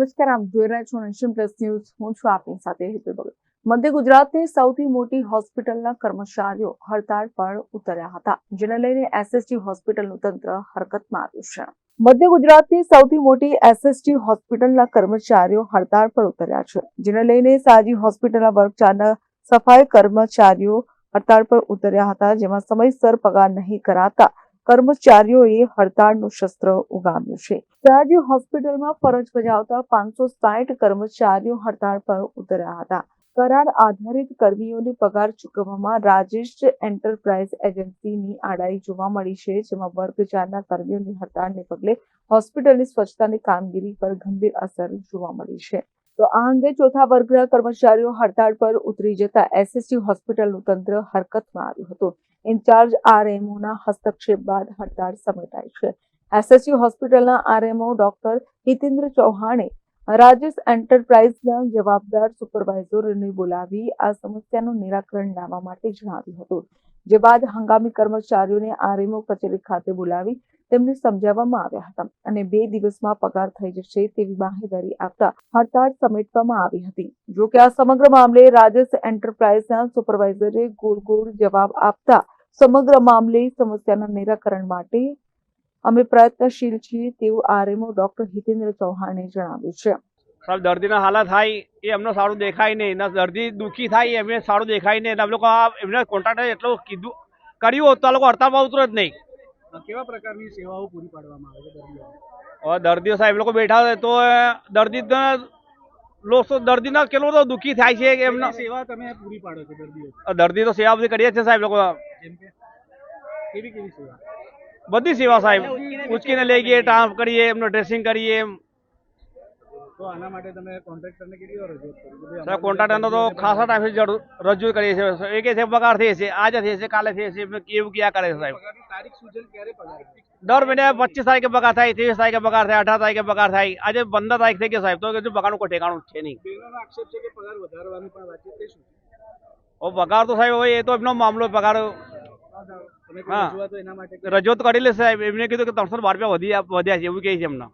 નમસ્કાર, આપ જોઈ રહ્યા છો નેશન પ્લસ ન્યૂઝ. હું છું આપની સાથે હેતુ ભગત. મધ્ય ગુજરાતની સૌથી મોટી હોસ્પિટલના કર્મચારીઓ હડતાળ પર ઉતર્યા હતા, જેને લઈને એસએસટી હોસ્પિટલનું તંત્ર હરકતમાં આવ્યું છે. મધ્ય ગુજરાતની સૌથી મોટી એસએસટી હોસ્પિટલના કર્મચારીઓ હડતાળ પર ઉતર્યા છે, જેને લઈને સાજી હોસ્પિટલના વર્ગ સફાઈ કર્મચારીઓ હડતાળ પર ઉતર્યા હતા, જેમાં સમયસર પગાર નહીં કરાતા કર્મચારીઓએ હડતાળનું શસ્ત્ર ઉગામ્યું છે. સયાજી હોસ્પિટલમાં ફરજ બજાવતા પાંચસો સાઠ કર્મચારીઓ હડતાળ પર ઉતર્યા હતા. કરાર આધારિત કર્મીઓને પગાર ચૂકવવામાં રાજેશ એન્ટરપ્રાઇઝ એજન્સીની આડાઈ જોવા મળી છે, જેમાં વર્ગ ચારના કર્મીઓની હડતાળને પગલે હોસ્પિટલની સ્વચ્છતાની કામગીરી પર ગંભીર અસર જોવા મળી છે. તો આ અંગે ચોથા વર્ગના કર્મચારીઓ હડતાળ પર ઉતરી જતા એસએસટી હોસ્પિટલનું તંત્ર હરકતમાં આવ્યું હતું. ઇન્ચાર્જ આરએમઓના હસ્તક્ષેપ બાદ હડતાળ સમેટાઈ છે. એસએસયુ હોસ્પિટલના આરએમઓ ડોક્ટર હિતેન્દ્ર ચૌહાણે રાજેશ એન્ટરપ્રાઇઝના જવાબદાર સુપરવાઇઝરોને બોલાવી આ સમસ્યાનું નિરાકરણ લાવવા માટે જણાવ્યું હતું. જે બાદ હંગામી કર્મચારીઓને આરએમઓ કચેરી ખાતે બોલાવી તેમને સમજાવવામાં આવ્યા હતા અને બે દિવસમાં પગાર થઈ જશે તેવી બાહેધરી આપતા હડતાળ સમેટવામાં આવી હતી. જો કે આ સમગ્ર મામલે રાજેશ એન્ટરપ્રાઇઝના સુપરવાઇઝરે ગોળ ગોળ જવાબ આપતા સમગ્ર મામલે સમસ્યાના નિરાકરણ માટે અમે પ્રયત્નશીલ છીએ તેવું આરએમઓ ડોક્ટર હિતેન્દ્ર ચૌહાણે જણાવ્યું છે. સાહેબ, દર્દીના હાલત થાય એ એમને સારું દેખાય નહીં. એના દર્દી દુઃખી થાય એમને સારું દેખાય નહીં. એમને કોન્ટ્રાક્ટરે એટલું કીધું કર્યું હોત તો આ લોકો હડતાળમાં ઉતરો જ નહીં. કેવા પ્રકારની સેવાઓ પૂરી પાડવામાં આવે છે દર્દીઓ દર્દીઓ સાહેબ લોકો બેઠા હોય તો દર્દી લોકો દર્દીના કેટલો તો દુઃખી થાય છે કે એમના સેવા તમે પૂરી પાડો છો દર્દીઓ? દર્દી તો સેવા બધી કરીએ છીએ સાહેબ લોકો. જેમ કે? કેવી કેવી સેવા? બધી સેવા સાહેબ. ઉચકીને લઈ ગઈએ ટાંપ કરીએ એમનું ડ્રેસિંગ કરીએ એમ તો આના માટે તમે કોન્ટ્રાક્ટરને કેટલી વાર રજૂઆત કરી? કે ભાઈ સાહેબ અમારી કોન્ટ્રાક્ટરનો તો ખાસા ટાઈમથી રજૂ કરીએ છીએ એ કે છે પગાર થઈ છે આજે થઈ છે કાલે થઈ છે કેવું ક્યાં કરે છે સાહેબ? તારીખ સૂચન ક્યારે પગાર દર મહિને પચીસ તારીખે પગાર થાય ત્રીસ તારીખે પગાર થાય અઢાર તારીખે પગાર થાય. આજે પંદર તારીખ થઈ ગઈ સાહેબ. તો હજુ પગારનું કોઈ ઠેકાણું છે નહીં. આક્ષેપ છે કે પગાર વધારવાની પણ વાત છે શું પગાર તો સાહેબ હવે એ તો એમનો મામલો પગાર. રજૂઆતો કરી? લે સાહેબ. એમને કીધું કે ત્રણસો બાર રૂપિયા વધી વધ્યા છે એવું કહે છે એમને.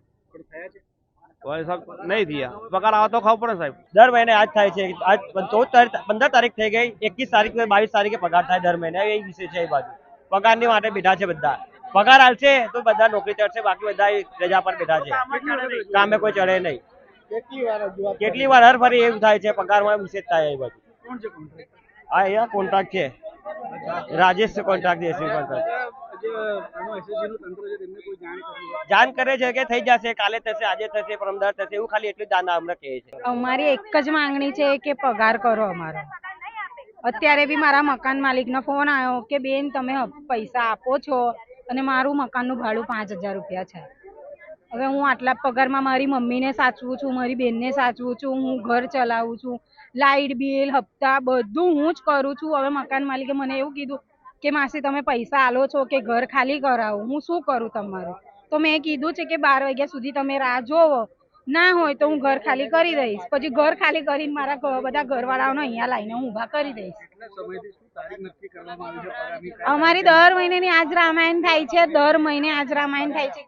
હવે સાહેબ નહીં થયા. પગાર આવે તો ખાવ પડે સાહેબ. દર મહિને આજ થાય છે. આજ ચૌદ તારીખ પંદર તારીખ થઈ ગઈ. એકવીસ તારીખ બાવીસ તારીખે પગાર થાય દર મહિને. એ વિષય છે એ બાજુ. પગારની માટે બેઠા છે બધા. પગાર હાલશે તો બધા નોકરી ચડશે. બાકી બધા રજા પર બેઠા છે. કામે કોઈ ચડે નહીં. કેટલી વાર કેટલી વાર હર ફરી એવું થાય છે. પગારમાં વિશેષ થાય એ બાજુ. કોણ છે કોન્ટ્રાક્ટર આ અહીંયા કોન્ટ્રાક્ટ છે. રાજેશ કોન્ટ્રાક્ટ છે કોન્ટ્રાક્ટ જાણ કરે છે કે થઈ જશે કાલે થશે આજે થશે પરમદાર થશે એવું ખાલી એટલું દાન અમને કહે છે. અમારી એક જ માંગણી છે કે પગાર કરો અમારો. અત્યારે બી મારા મકાન માલિકનો ફોન આવ્યો કે બેન તમે પૈસા આપો છો અને મારું મકાનનું ભાડું પાંચ હજાર રૂપિયા છે. હવે હું આટલા પગારમાં મારી મમ્મીને સાચવું છું મારી બેનને સાચવું છું હું ઘર ચલાવું છું લાઇટ બિલ હપ્તા બધું હું જ કરું છું. હવે મકાન માલિકે મને એવું કીધું કે માસી તમે પૈસા આલો છો કે ઘર ખાલી કરાવો હું શું કરું તમારું? તો મેં કીધું છે કે બાર વાગ્યા સુધી તમે રાહ જોવો. ના હોય તો હું ઘર ખાલી કરી દઈશ. પછી ઘર ખાલી કરીને મારા બધા ઘરવાળાઓને અહીંયા લાવીને હું ઊભા કરી દઈશ. અમારી દર મહિનેની આજ રામાયણ થાય છે. દર મહિને આજ રામાયણ થાય છે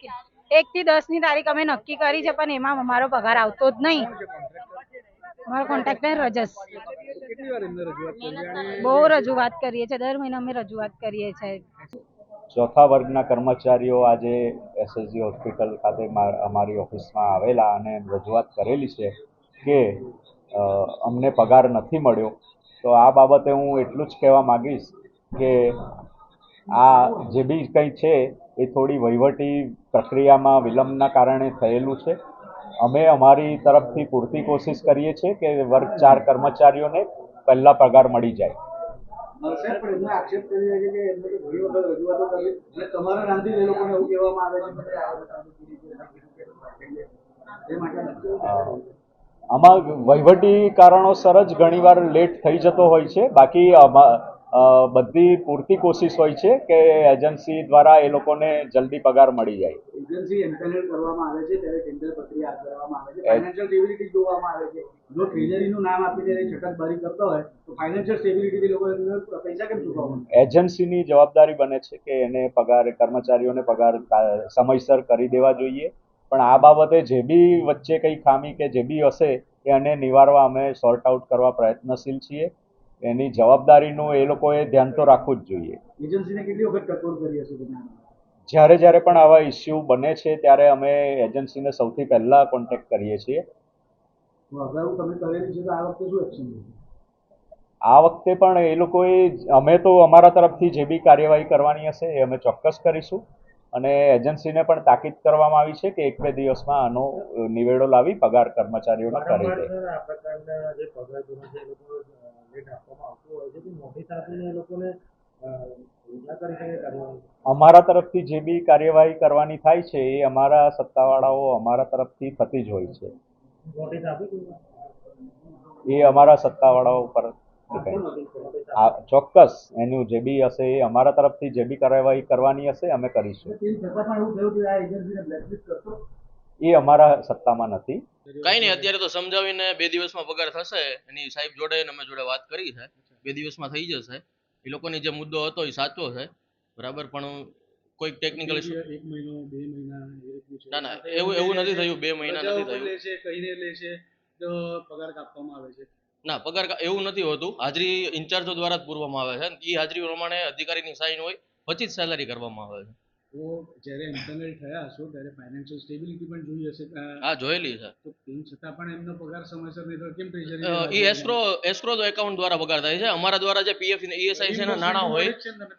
એક થી દસની તારીખ અમે નક્કી કરી છે પણ એમાં અમારો પગાર આવતો જ નહીં. અમારો કોન્ટ્રાક્ટર રજસ બહુ રજૂઆત કરીએ છીએ. દર મહિને અમે રજૂઆત કરીએ છીએ. ચોથા વર્ગના કર્મચારીઓ આજે એસએસજી હોસ્પિટલ ખાતે મા- અમારી ઓફિસમાં આવેલા અને રજૂઆત કરેલી છે કે અમને પગાર નથી મળ્યો. તો આ બાબતે હું એટલું જ કહેવા માગીશ કે આ જે બી કંઈ છે એ થોડી વહીવટી પ્રક્રિયામાં વિલંબના કારણે થયેલું છે. અમે અમારી તરફથી પૂરતી કોશિશ કરીએ છીએ કે વર્ગ ચાર કર્મચારીઓને પહેલાં પગાર મળી જાય. આમાં વહીવટી કારણોસર જ ઘણીવાર લેટ થઈ જતો હોય છે. બાકી બધી પૂરતી કોશિશ હોય છે કે એજન્સી દ્વારા એ લોકોને જલ્દી પગાર મળી જાય. એજન્સી એમ્પેનલ કરવામાં આવે છે ત્યારે ટેન્ડર પ્રક્રિયા હાથ ધરવામાં આવે છે. ફાઇનાન્શિયલ સ્ટેબિલિટી જોવામાં આવે છે. જો ટ્રેઝરીનું નામ આપીને છટકબારી કરતો હોય તો ફાઇનાન્શિયલ સ્ટેબિલિટીથી લોકો પૈસા કેમ ચૂકવવા એજન્સીની જવાબદારી બને છે કે એને પગાર કર્મચારીઓને પગાર સમયસર કરી દેવા જોઈએ. પણ આ બાબતે જે બી વચ્ચે કંઈ ખામી કે જે બી હશે એને નિવારવા અમે સોર્ટ આઉટ કરવા પ્રયત્નશીલ છીએ. એની જવાબદારીનું એ લોકોએ ધ્યાન તો રાખવું જ જોઈએ. એજન્સીને કેટલી વખત ટકોર કરી હશે તમે જ્યારે જ્યારે પણ આવા ઇસ્યુ બને છે ત્યારે અમે એજન્સીને સૌથી પહેલાં કોન્ટેક્ટ કરીએ છીએ. તો અગાઉ તમે કરેલી છે તો આ વખતે શું એક્શન લેશે? આ વખતે પણ એ લોકોએ અમે તો અમારા તરફથી જે બી કાર્યવાહી કરવાની હશે એ અમે ચોક્કસ કરીશું. અને એજન્સીને પણ તાકીદ કરવામાં આવી છે કે એક બે દિવસમાં આનો નિવેડો લાવી પગાર કર્મચારીઓને કરી દે આપવામાં આવતું હોય છે. તો એ લોકોને અમારા તરફથી જે બી કાર્યવાહી કરવાની થાય છે એ અમારા સત્તાવાળાઓ અમારા તરફથી થતી જ હોય છે. એ અમારા સત્તાવાળાઓ પર. ચોક્કસ. એનું જે બી હશે એ અમારા તરફથી જે બી કાર્યવાહી કરવાની હશે અમે કરીશું? એ અમારા સત્તામાં નથી. કઈ નહીં અત્યારે તો સમજાવીને બે દિવસમાં પગાર થશે. એની સાહેબ જોડે અમે જોડે વાત કરી છે. બે દિવસમાં થઈ જશે. એ લોકોની જે મુદ્દો હતો એ સાચો છે. બરાબર પણ કોઈક ટેકનિકલ એક મહિનો બે મહિના ના ના એવું એવું નથી થયું. બે મહિના નથી થયું. લે છે કહીને લે છે તો પગાર કાપવામાં આવે છે. ના પગાર એવું નથી હોતું. હાજરી ઇન્ચાર્જો દ્વારા જ પૂરવામાં આવે છે. એ હાજરી પ્રમાણે અધિકારીની સાઈન હોય પછી જ સેલરી કરવામાં આવે છે. તો જ્યારે ઇન્ટરનેટ થયા હશો ત્યારે ફાઇનાન્શિયલ સ્ટેબિલિટી પણ જોઈ હશે. હા જોયેલી છે. તો તેમ છતાં પણ એમનો પગાર સમયસર નહીં થયો કેમ થઈ જાય એ એસ્ક્રો એસ્ક્રો એકાઉન્ટ દ્વારા પગાર થાય છે. અમારા દ્વારા જે પીએફ ઈએસઆઈ છે ના નાણાં હોય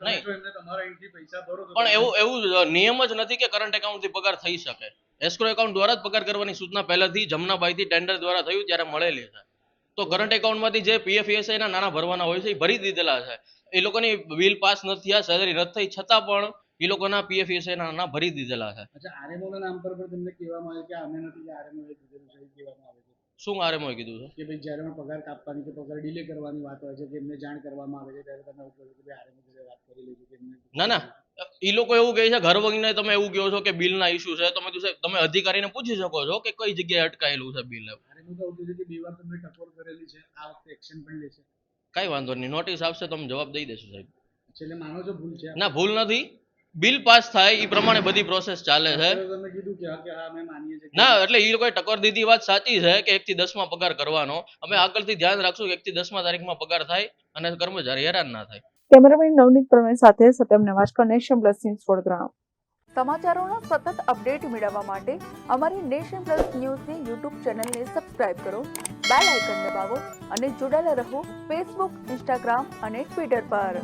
નહીં. એમને તમારા અહીંથી પૈસા ભરો પણ એવું એવું નિયમ જ નથી કે કરંટ એકાઉન્ટથી પગાર થઈ શકે. એસ્ક્રો એકાઉન્ટ દ્વારા જ પગાર કરવાની સૂચના પહેલાથી જમનાભાઈથી ટેન્ડર દ્વારા થયું ત્યારે મળેલી છે. તો કરંટ એકાઉન્ટમાંથી જે પીએફ ના નાણાં ભરવાના હોય છે એ ભરી દીધેલા છે. એ લોકોની બિલ પાસ નથી થયા સેલરી રદ થઈ છતાં પણ એ લોકોના પીએફ ના ભરી દીધેલા છે. અચ્છા આરએમઓના નામ પર પણ તમને કહેવામાં આવે કે અમે નથી કે દીધેલું છે એવું કહેવામાં આવે છે. શું આરએમઓએ કીધું છે? કે ભાઈ જ્યારે પણ પગાર કાપવાની કે પગાર ડીલે કરવાની વાત હોય છે કે એમને જાણ કરવામાં આવે છે ત્યારે તમે એવું કહો કે ભાઈ આરએમઓ જોડે વાત કરી લેજો કે ના ના. એ લોકો એવું કહે છે ઘર વગીને તમે એવું કહો છો કે બિલના ઇસ્યુ છે તમે સાહેબ તમે અધિકારીને પૂછી શકો છો કે કઈ જગ્યાએ અટકાયેલું છે બિલ. આરએમઓ તો એવું કે બે વાર તમને ટકોર કરેલી છે આ વખતે એક્શન પણ લેશે. કઈ વાંધો નહીં નોટિસ આપશે તમે જવાબ દઈ દેશો સાહેબ. એટલે માનો છો ભૂલ છે? ના ભૂલ નથી. બિલ પાસ થાય એ પ્રમાણે બધી પ્રોસેસ ચાલે છે. તો તમે કીધું કે હા કે હા અમે માનીએ છીએ. કે ના એટલે એ લોકોએ ટકોર દીધી વાત સાચી છે કે એક થી દસમાં પગાર કરવાનો. અમે આગળથી ધ્યાન રાખશું કે એક થી દસમાં તારીખમાં પગાર થાય અને કર્મચારી હેરાન ના થાય. કેમેરામેન નવનીત પ્રવીણ સાથે Satyam Navajkar Nation Plus News Vadodara. સમાચારોના સતત અપડેટ મેળવવા માટે અમારી નેશન પ્લસ ન્યૂઝની યુટ્યુબ ચેનલને સબસ્ક્રાઇબ કરો બેલ આઇકન દબાવો અને જોડાયેલા રહો ફેસબુક ઇન્સ્ટાગ્રામ અને ટ્વિટર પર.